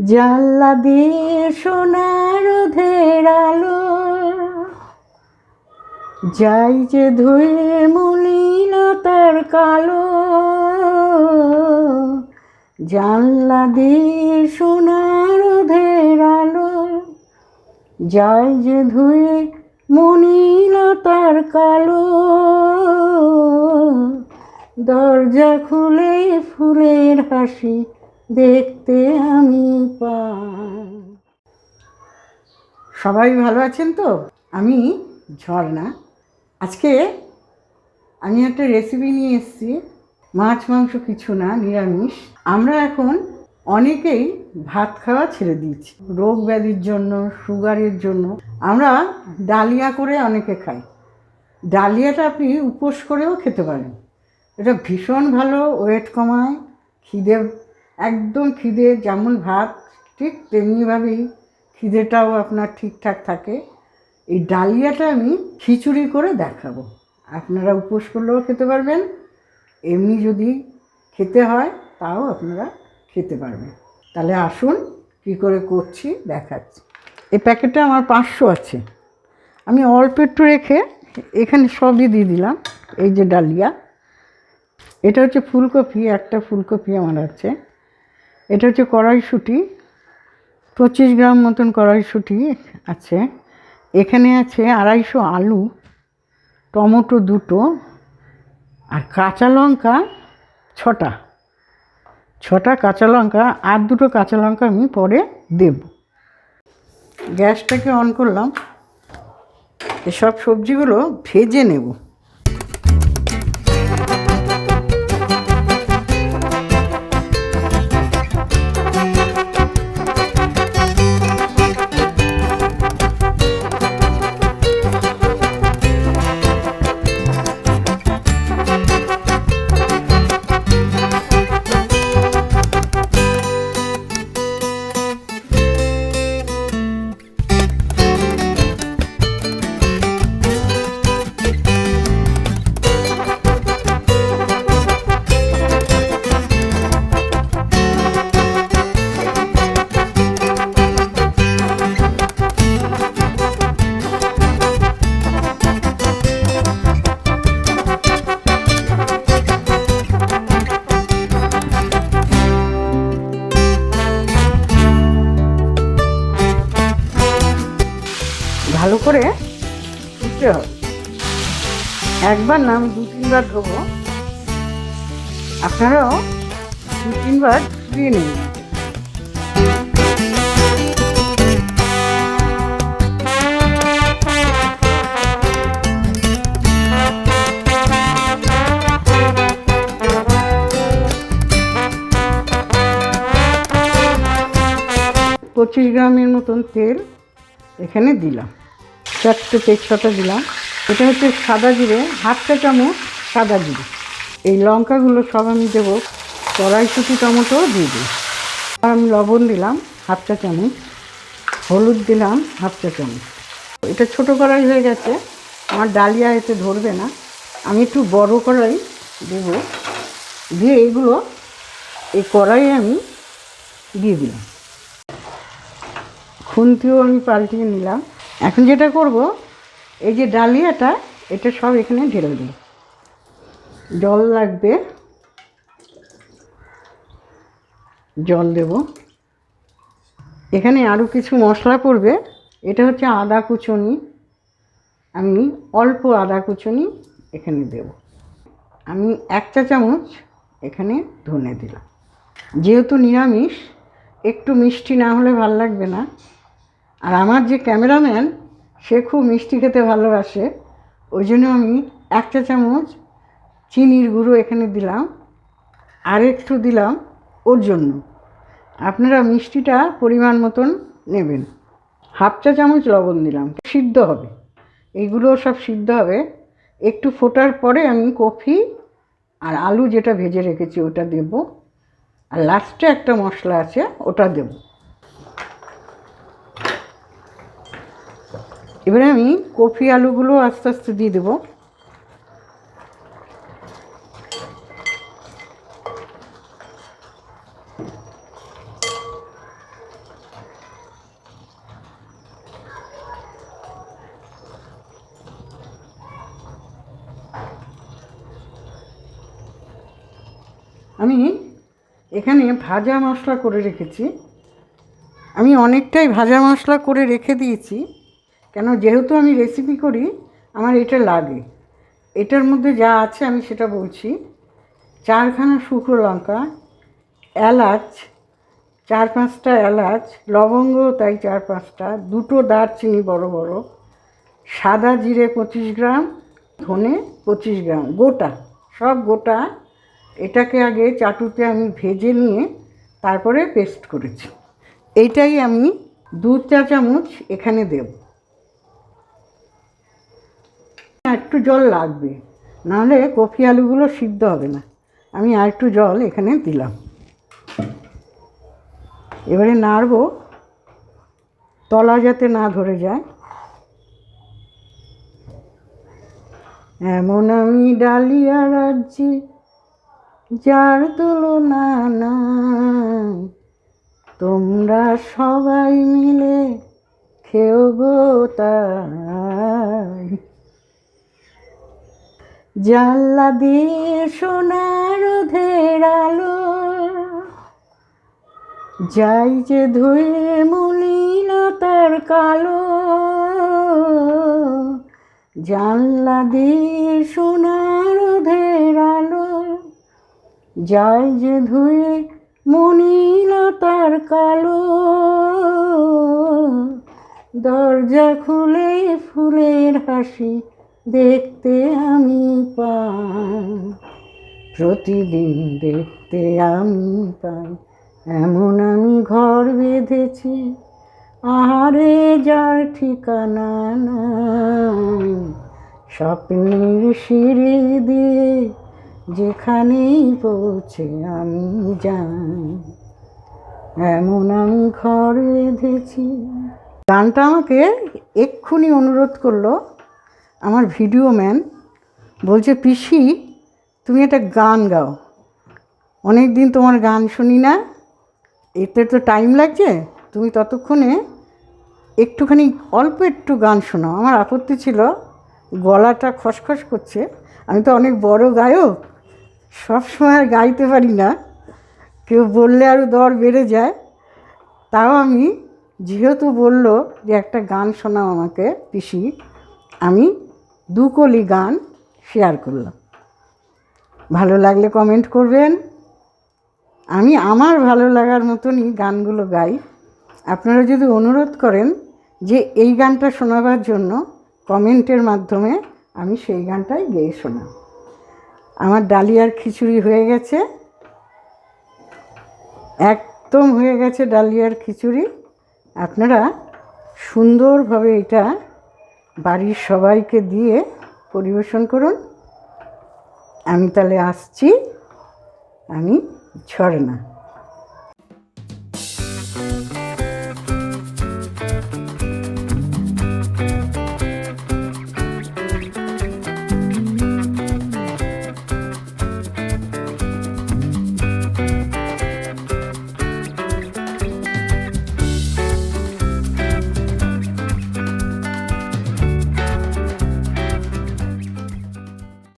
জানলা দিয়ে সোনার ধেরালো যাই যে ধুয়ে মলিল তার কালো। জানলা দিয়ে সোনার ধেরালো যাই যে ধুয়ে মনিল তার কালো। দরজা খুলে ফুলের হাসি দেখতে আমি সবাই ভালো আছেন তো? আমি ঝর্ণা। আজকে আমি একটা রেসিপি নিয়ে এসেছি। মাছ, মাংস কিছু না, নিরামিষ। আমরা এখন অনেকেই ভাত খাওয়া ছেড়ে দিয়েছি। রোগ ব্যাধির জন্য, সুগারের জন্য। আমরা ডালিয়া করে অনেকে খাই। ডালিয়াটা আপনি উপোস করেও খেতে পারেন। এটা ভীষণ ভালো, ওয়েট কমায়, খিদে একদম খিদে, যেমন ভাত, ঠিক তেমনিভাবেই খিদেটাও আপনার ঠিকঠাক থাকে। এই ডালিয়াটা আমি খিচুড়ি করে দেখাবো। আপনারা উপোস করলেও খেতে পারবেন, এমনি যদি খেতে হয় তাও আপনারা খেতে পারবেন। তাহলে আসুন কী করে করছি দেখাচ্ছি। এই প্যাকেটটা আমার পাঁচশো আছে। আমি অল্প একটু রেখে এখানে সবই দিয়ে দিলাম, এই যে ডালিয়া। এটা হচ্ছে ফুলকপি, একটা ফুলকপি আমার আছে। এটা হচ্ছে কড়াইশুঁটি, পঁচিশ গ্রাম মতন কড়াইশুঁটি আছে। এখানে আছে আড়াইশো আলু, টমেটো দুটো, আর কাঁচা লঙ্কা ছটা। ছটা কাঁচা লঙ্কা আর দুটো কাঁচা লঙ্কা আমি পরে দেব। গ্যাসটাকে অন করলাম। এসব সবজিগুলো ভেজে নেব। ভালো করে ধুতে হবে। একবার না আমি দু তিনবার ধোবো। আপনারাও দু তিনবার ধুয়ে নেবেন পঁচিশ গ্রামের মতন তেল এখানে দিলাম। চারটে তেজপাতা দিলাম। এটা হচ্ছে সাদা জিরে, হাফ চা চামচ সাদা জিরে। এই লঙ্কাগুলো সব আমি দেবো, কড়াইশুটি টমেটোও দিয়ে দিই আর আমি লবণ দিলাম, হাফ চা চামচ। হলুদ দিলাম, হাফ চা চামচ। এটা ছোটো কড়াই হয়ে গেছে, আমার ডালিয়া এতে ধরবে না। আমি একটু বড় কড়াই দেব। দিয়ে এইগুলো এই কড়াই আমি দিয়ে দিলাম। খুন্তিও আমি পাল্টিয়ে নিলাম। এখন যেটা করব, এই যে ডালিয়াটা, এটা সব এখানে ঢেলে দিই জল লাগবে। জল দেব। এখানে আরও কিছু মশলা পড়বে। এটা হচ্ছে আদা কুচনি। আমি অল্প আদা কুচনি এখানে দেব। আমি এক চা চামচ এখানে ধনে দিলাম। যেহেতু নিরামিষ, একটু মিষ্টি না হলে ভালো লাগবে না। আর আমার যে ক্যামেরাম্যান, সে খুব মিষ্টি খেতে ভালোবাসে। ওই জন্য আমি এক চা চামচ চিনির গুঁড়ো এখানে দিলাম আর একটু দিলাম ওর জন্য। আপনারা মিষ্টিটা পরিমাণ মতন নেবেন। হাফ চা চামচ লবণ দিলাম। সিদ্ধ হবে। এইগুলো সব সিদ্ধ হবে। একটু ফোটার পরে আমি কফি আর আলু যেটা ভেজে রেখেছি ওটা দেব। আর লাস্টে একটা মশলা আছে, ওটা দেবো। এবারে আমি কফি আলুগুলো আস্তে আস্তে দিয়ে দেবো। আমি এখানে ভাজা মশলা করে রেখেছি। আমি অনেকটাই ভাজা মশলা করে রেখে দিয়েছি। কেন যেহেতু আমি রেসিপি করি, আমার এটা লাগে। এটার মধ্যে যা আছে আমি সেটা বলছি। চারখানা শুকনো লঙ্কা, এলাচ চার পাঁচটা এলাচ, লবঙ্গ তাই চার পাঁচটা দুটো দারচিনি বড় বড়, সাদা জিরে পঁচিশ গ্রাম, ধনে পঁচিশ গ্রাম, গোটা, সব গোটা। এটাকে আগে চাটুতে আমি ভেজে নিয়ে তারপরে পেস্ট করেছি। এইটাই আমি দু চা চামচ এখানে দেব। একটু জল লাগবে। নাহলে কফি আলুগুলো সিদ্ধ হবে না। আমি আর একটু জল এখানে দিলাম। এবারে নাড়বো। তলা যাতে না ধরে যায়। এমন আমি ডালিয়া রাজ্যে যার তুলনা নাই। তোমরা সবাই মিলে খেও গো তাই। জানলা দিয়ে সোনার ধেরালো যাই যে ধুয়ে মলিনতার কালো। জানলা দিয়ে সোনার ধেরালো যাই যে ধুয়ে মনিলতার কালো। দরজা খুলে ফুলের হাসি দেখতে আমি পাই। প্রতিদিন দেখতে আমি পাই। এমন আমি ঘর বেঁধেছি, আহারে যার ঠিকানা নাই। স্বপ্নের সিঁড়ি দিয়ে যেখানেই পৌঁছে আমি যাই। এমন আমি ঘর বেঁধেছি। গানটা আমাকে এক্ষুনি অনুরোধ করল আমার ভিডিও ম্যান বলছে, পিসি, তুমি একটা গান গাও। অনেক দিন তোমার গান শুনি না। এতে তো টাইম লাগছে। তুমি ততক্ষণে একটুখানি অল্প একটু গান শোনাও। আমার আপত্তি ছিল, গলাটা খসখস করছে। আমি তো অনেক বড় গায়ক, সব সময় আর গাইতে পারি না। কেউ বললে আরও দর বেড়ে যায়। তাও আমি, যেহেতু বলল যে একটা গান শোনাও আমাকে, পিসি, আমি দু কলি গান শেয়ার করলাম। ভালো লাগলে কমেন্ট করবেন। আমি আমার ভালো লাগার মতনই গানগুলো গাই। আপনারা যদি অনুরোধ করেন যে এই গানটা শোনাবার জন্য কমেন্টের মাধ্যমে আমি সেই গানটাই গেয়ে শোনাব। আমার ডালিয়ার খিচুড়ি হয়ে গেছে। একদম হয়ে গেছে ডালিয়ার খিচুড়ি। আপনারা সুন্দরভাবে এটা বাড়ির সবাইকে দিয়ে পরিবেশন করুন। আমি তাহলে আসছি। আমি ঝর্ণা।